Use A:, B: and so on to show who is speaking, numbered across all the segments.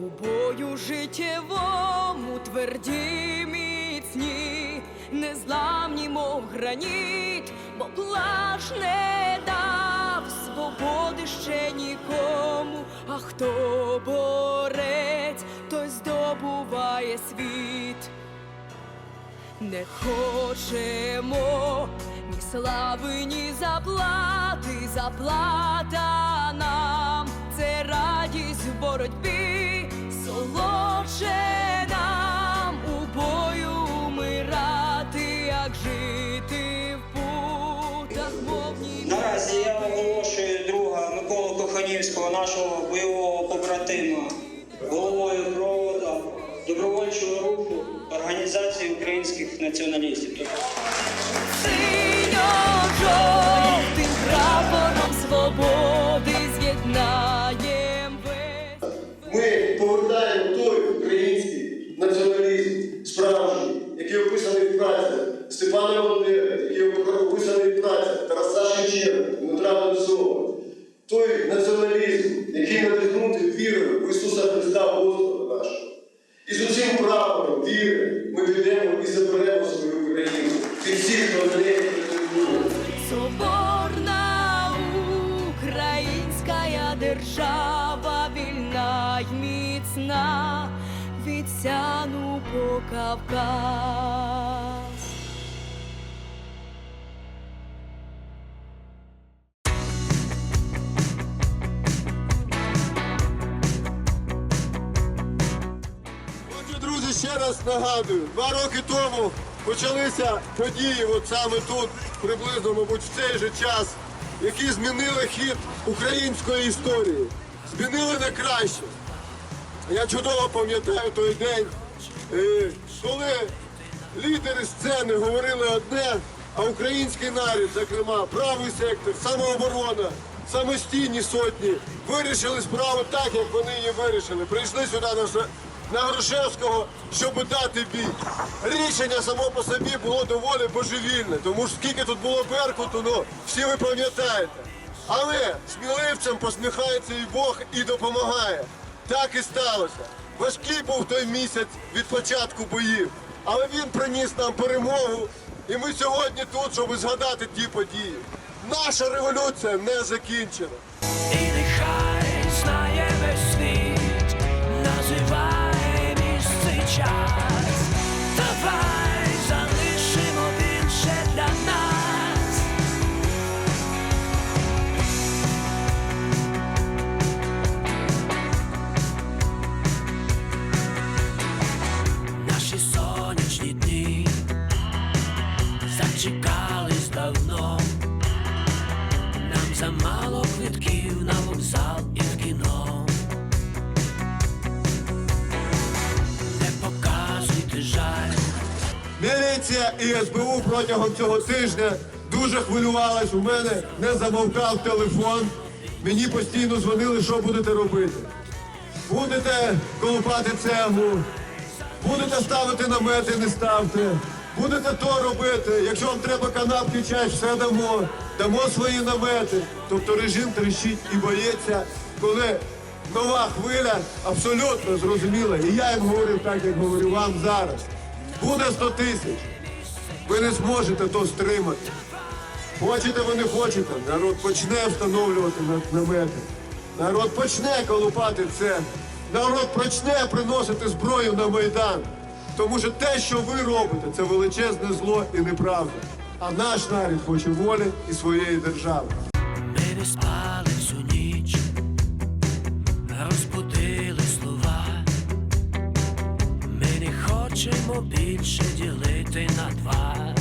A: у бою життєвому, тверді міцні, незламні, мов граніт, бо плач не дав свободи ще нікому. А хто борець, той здобуває світ. Не хочемо ні слави, ні заплати, заплата нам це радість в боротьбі, солодше нам у бою умирати, як жити в путах, мовні.
B: Наразі я оголошую друга Миколу Коханівського, нашого бойового побратима, головою проводу добровольчого руху Організації українських націоналістів. Тобто
A: Синьо-жовтим прапором свободи
C: Степана Бандери, який описаний в Тараса Шевченка, Дмитра Донцова. Той націоналізм, почалися події, от саме тут, приблизно, мабуть, в цей же час, які змінили хід української історії. Змінили на краще. Я чудово пам'ятаю той день, е, коли лідери сцени говорили одне, а український народ, зокрема, правий сектор, самооборона, самостійні сотні, вирішили справу так, як вони її вирішили. Прийшли сюди на, на Грушевського, щоб дати бій. Рішення само по собі було доволі божевільне, тому що скільки тут було беркуту, ну всі ви пам'ятаєте. Але сміливцям посміхається і Бог і допомагає. Так і сталося. Важкий був той місяць від початку боїв, але він приніс нам перемогу. І ми сьогодні тут, щоб згадати ті події. Наша революція не закінчена. Протягом цього тижня дуже хвилювалась. У мене не замовкав телефон. Мені постійно дзвонили, що будете робити. Будете колупати цеглу, будете ставити намети, не ставте. Будете то робити. Якщо вам треба канапки, чай, все дамо. Дамо свої намети. Тобто режим трещить і боїться, коли нова хвиля абсолютно зрозуміла. І я їм говорив так, як говорю вам зараз. Буде 100 тисяч. Ви не зможете то стримати. Хочете ви не хочете, народ почне встановлювати на- намети. Народ почне колупати це. Народ почне приносити зброю на Майдан. Тому що те, що ви робите, це величезне зло і неправда. А наш народ хоче волі і своєї держави.
D: Більше ділити на два.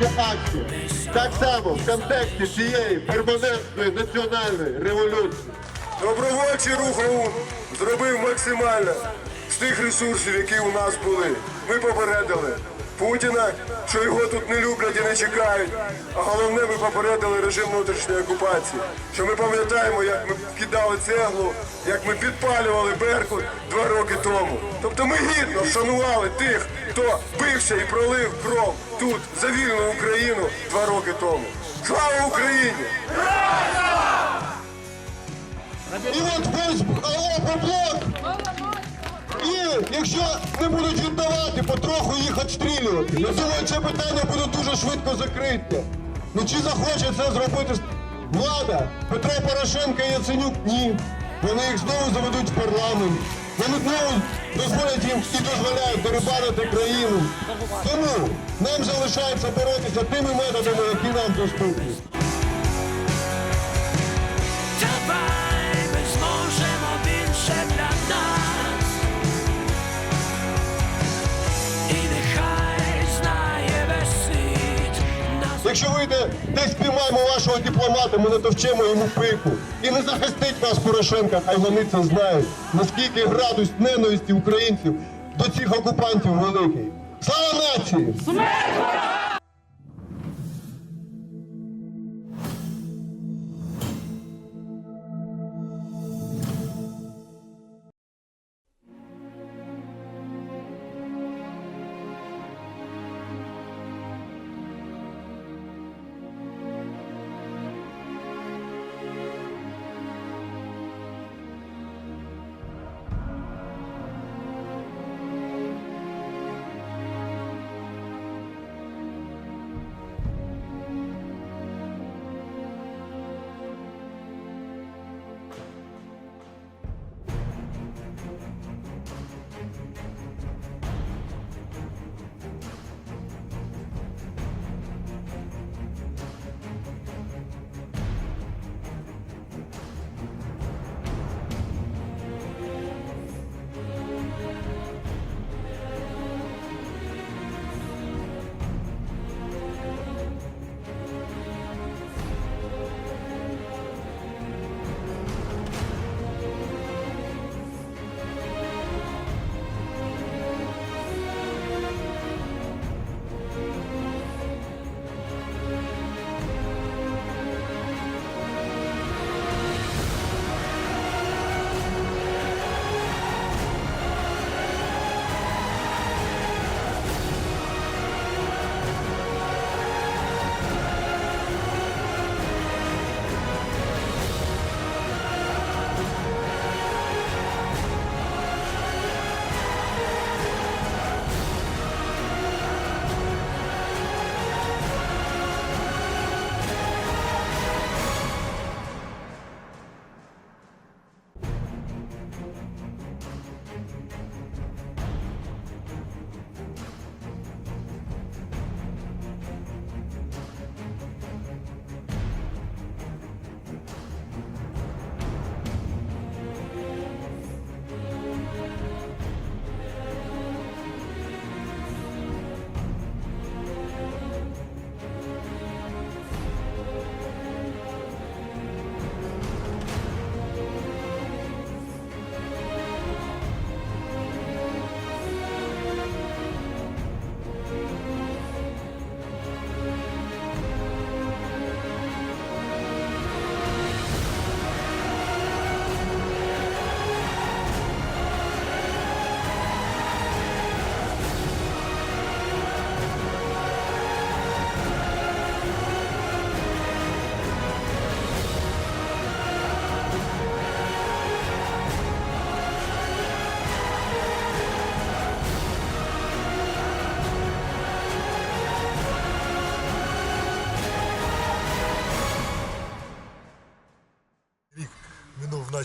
C: Сьогоднішня акція так само в контексті цієї перманентної національної революції.
E: Добровольчий рух ОУН зробив максимально з тих ресурсів, які у нас були. Ми попередили Путіна, що його тут не люблять і не чекають. А головне, ми попередили режим внутрішньої окупації. Що ми пам'ятаємо, як ми кидали цеглу, як ми підпалювали Беркут два роки тому. Тобто ми гідно вшанували тих, хто бився і пролив кров тут за вільну Україну два роки тому. Слава Україні!
C: І от Фейсбук, алло, поблок! І якщо не будуть віддавати, потроху їх відстрілювати. Я думаю, це питання буде дуже швидко закрите. Ну чи захоче це зробити влада? Петро Порошенко і Яценюк? Ні. Вони їх знову заведуть в парламент. Вони знову дозволять їм і дозволяють дерибанити країну. Тому нам залишається боротися тими методами, які нам доступні. Якщо вийде, десь спіймаємо вашого дипломата, ми натовчемо йому пику. І не захистить вас Порошенка, хай вони це знають. Наскільки градус ненависті українців до цих окупантів великий. Слава нації!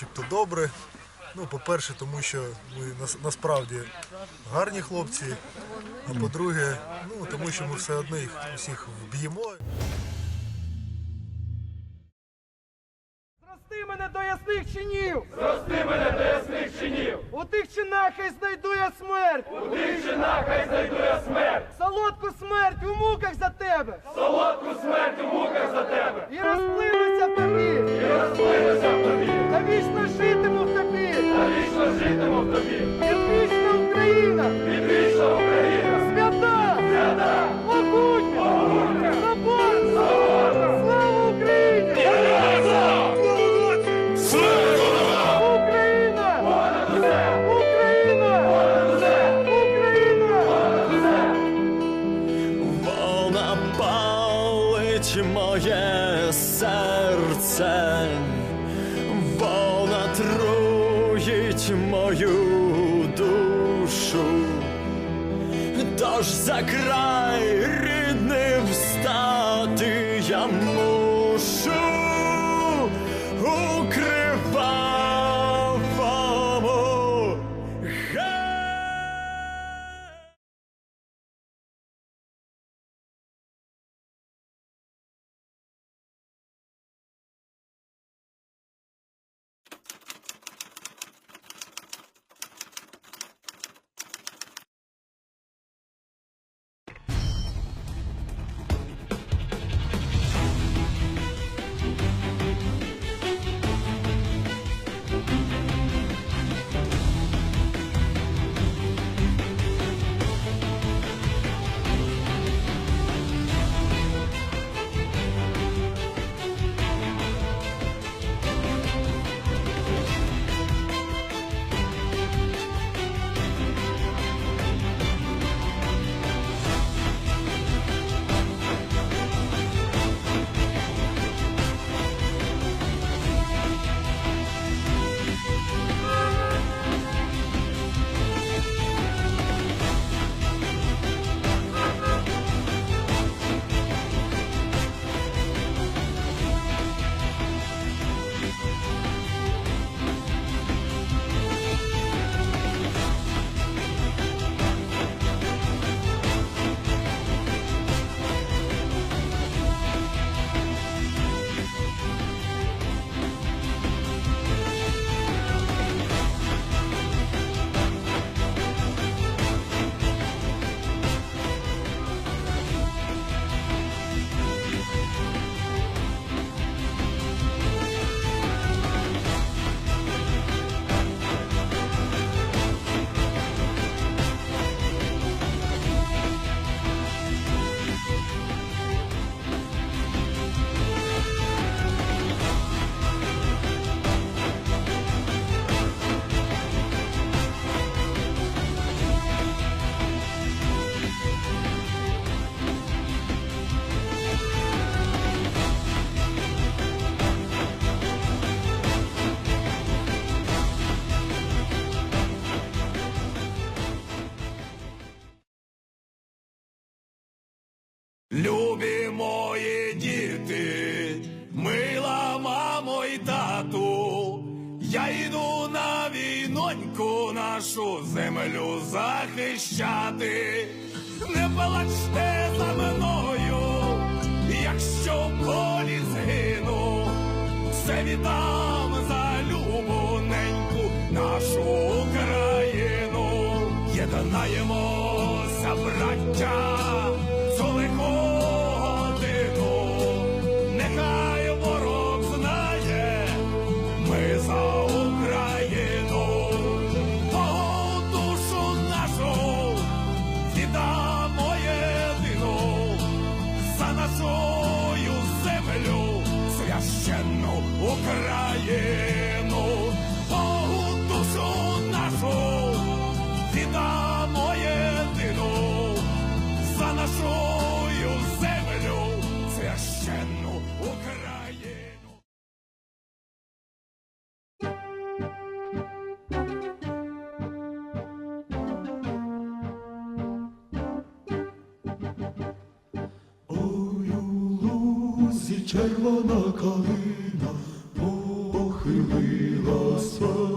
F: начебто добре. Ну, По-перше, тому що ми насправді гарні хлопці, а по-друге, ну, тому що ми все одно їх усіх вб'ємо.
G: Зрости мене до ясних чинів! Зрости мене до ясних чинів! У тих чинах хай знайду я смерть! У тих чинах хай знайду я смерть! Солодку смерть у муках за тебе! Солодку смерть у муках за тебе! І
D: розплину 我们是。неньку нашу землю захищати, не плачте за мною, якщо в полі згину, все віддам.
H: червона калина похилила похилилася.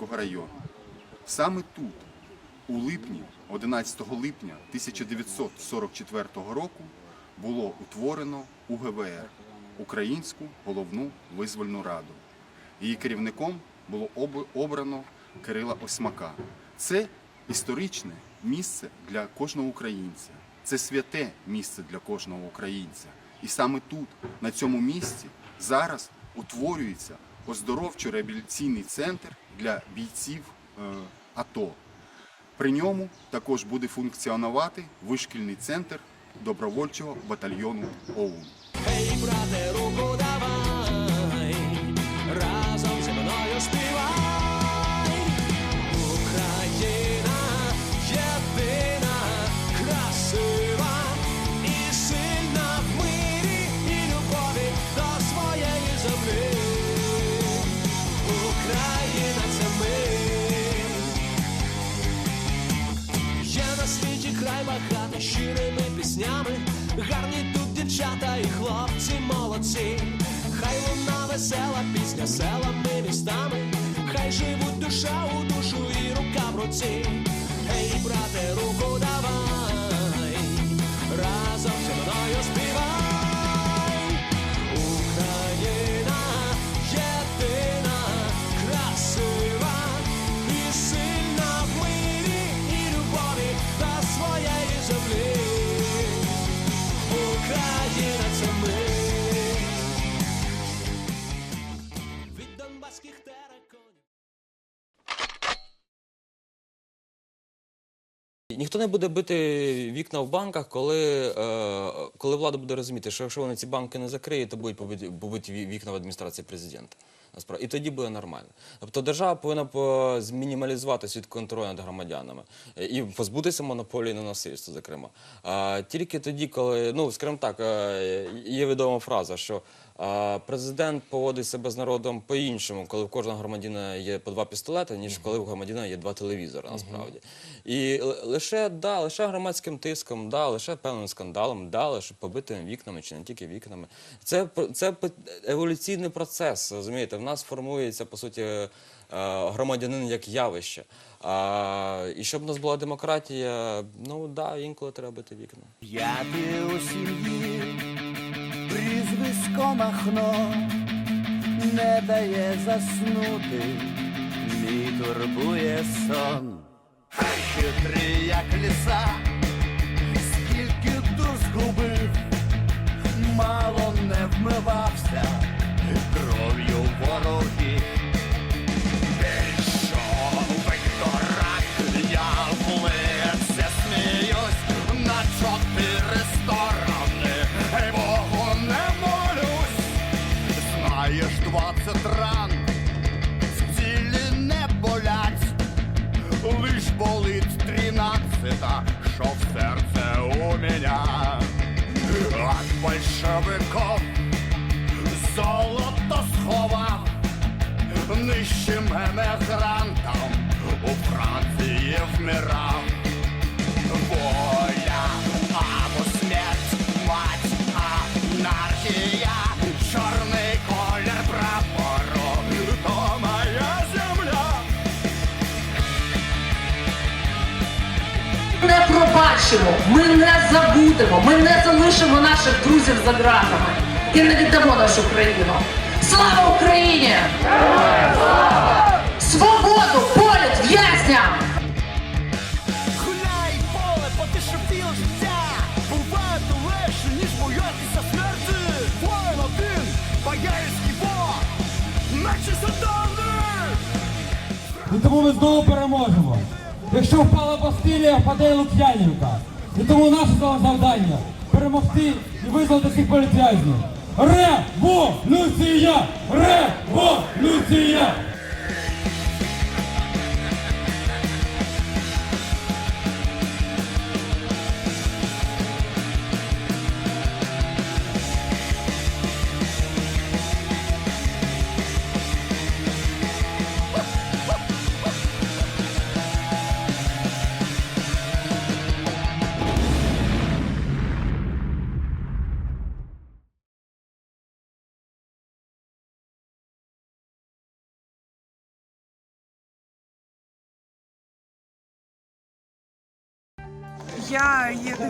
H: Самбірського району. Саме тут, у липні, 11 липня 1944 року, було утворено УГВР Українську головну визвольну раду. Її керівником було обрано Кирила Осьмака. Це історичне місце для кожного українця. Це святе місце для кожного українця. І саме тут, на цьому місці, зараз утворюється оздоровчо-реабілітаційний центр для бійців е, АТО. При ньому також буде функціонувати вишкільний центр добровольчого батальйону ОУН.
A: Весела пісня селами містами, хай живуть душа у душу і рука в руці. Ей, брате, руку давай,
I: Ніхто не буде бити вікна в банках, коли, е, коли влада буде розуміти, що якщо вони ці банки не закриють, то будуть побиті, побиті ві- вікна в адміністрації президента. Насправді. І тоді буде нормально. Тобто держава повинна по- змінімалізувати свій контроль над громадянами і позбутися монополії на насильство, зокрема. А, тільки тоді, коли, ну, скажімо так, е, є відома фраза, що президент поводить себе з народом по-іншому, коли в кожного громадянина є по два пістолети, ніж коли в громадянина є два телевізори, насправді. І лише, да, лише громадським тиском, да, лише певним скандалом, да, лише побитими вікнами чи не тільки вікнами. Це, це еволюційний процес, розумієте? В нас формується, по суті, е, громадянин як явище. А, і щоб в нас була демократія, ну да, інколи треба бити вікна.
J: П'ятий у сім'ї, прізвисько Махно не дає заснути, мій турбує сон. Хитрий, як ліса, скільки дур згубив, мало не вмивався векторак, я в лице сміюсь на чотири сторони, Богу не молюсь. Знаєш, двадцять ран в цілі не болять, лиш болить тринадцята, що серце у меня. От большевиков безрантом у Франції вмирав. Воля або смерть, мать, анархія, чорний
K: колір прапору, земля. Не пробачимо, ми не забудемо, ми не залишимо наших друзів за ґратами і не віддамо нашу країну. Слава Україні!
A: Слава!
L: І тому ми знову переможемо. Якщо впала Бастилія, впаде Лук'янівка. І тому наше завдання перемогти і визволити цих політв'язнів. Революція! Революція!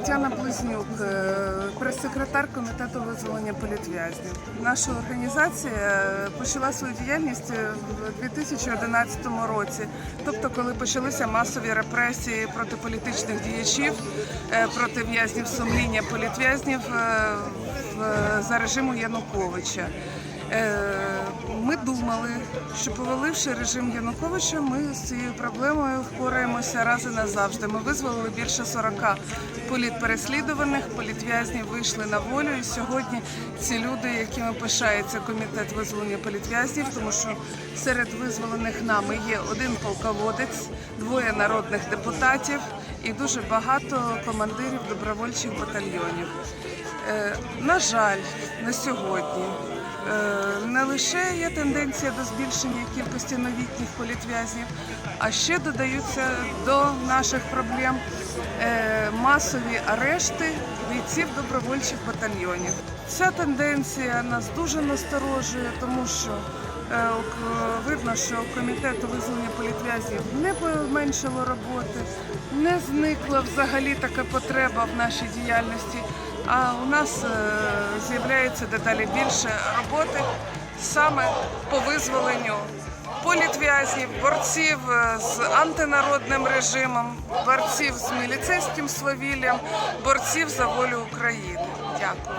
M: Тетяна Близнюк, е, прес-секретар комітету визволення політв'язнів. Наша організація е, почала свою діяльність е, в 2011 році, тобто коли почалися масові репресії проти політичних діячів, проти в'язнів сумління політв'язнів за режиму Януковича. Е, Ми думали, що поваливши режим Януковича, ми з цією проблемою впораємося раз і назавжди. Ми визволили більше 40 політпереслідуваних, політв'язнів вийшли на волю. І сьогодні ці люди, якими пишається комітет визволення політв'язнів, тому що серед визволених нами є один полководець, двоє народних депутатів і дуже багато командирів добровольчих батальйонів. Е, На жаль, на сьогодні не лише є тенденція до збільшення кількості новітніх політв'язнів, а ще додаються до наших проблем е, масові арешти бійців добровольчих батальйонів. Ця тенденція нас дуже насторожує, тому що е, видно, що комітету визволення політв'язнів не поменшало роботи, не зникла взагалі така потреба в нашій діяльності. А у нас е, з'являється дедалі більше роботи саме по визволенню політв'язнів, борців е, з антинародним режимом, борців з міліцейським свавіллям, борців за волю України. Дякую.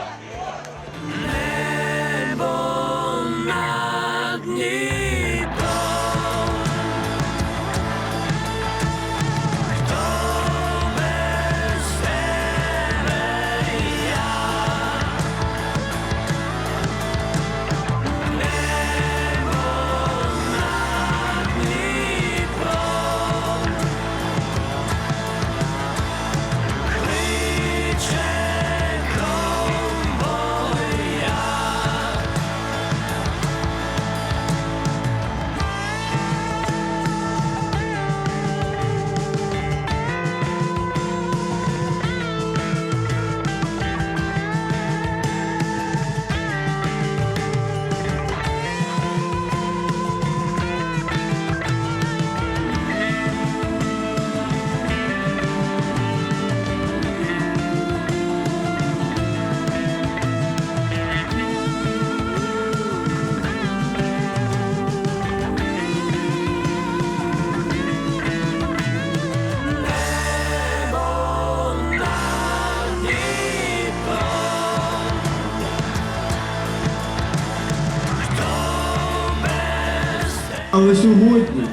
C: Але сьогодні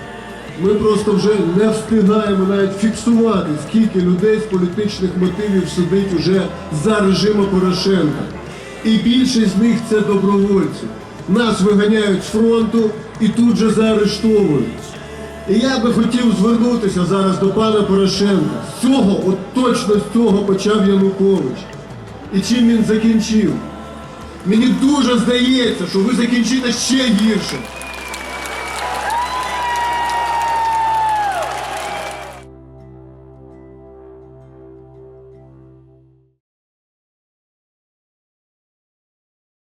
C: ми просто вже не встигаємо навіть фіксувати, скільки людей з політичних мотивів сидить уже за режиму Порошенка. І більшість з них це добровольці. Нас виганяють з фронту і тут же заарештовують. І я би хотів звернутися зараз до пана Порошенка. З цього, от точно з цього почав Янукович. І чим він закінчив? Мені дуже здається, що ви закінчите ще гірше.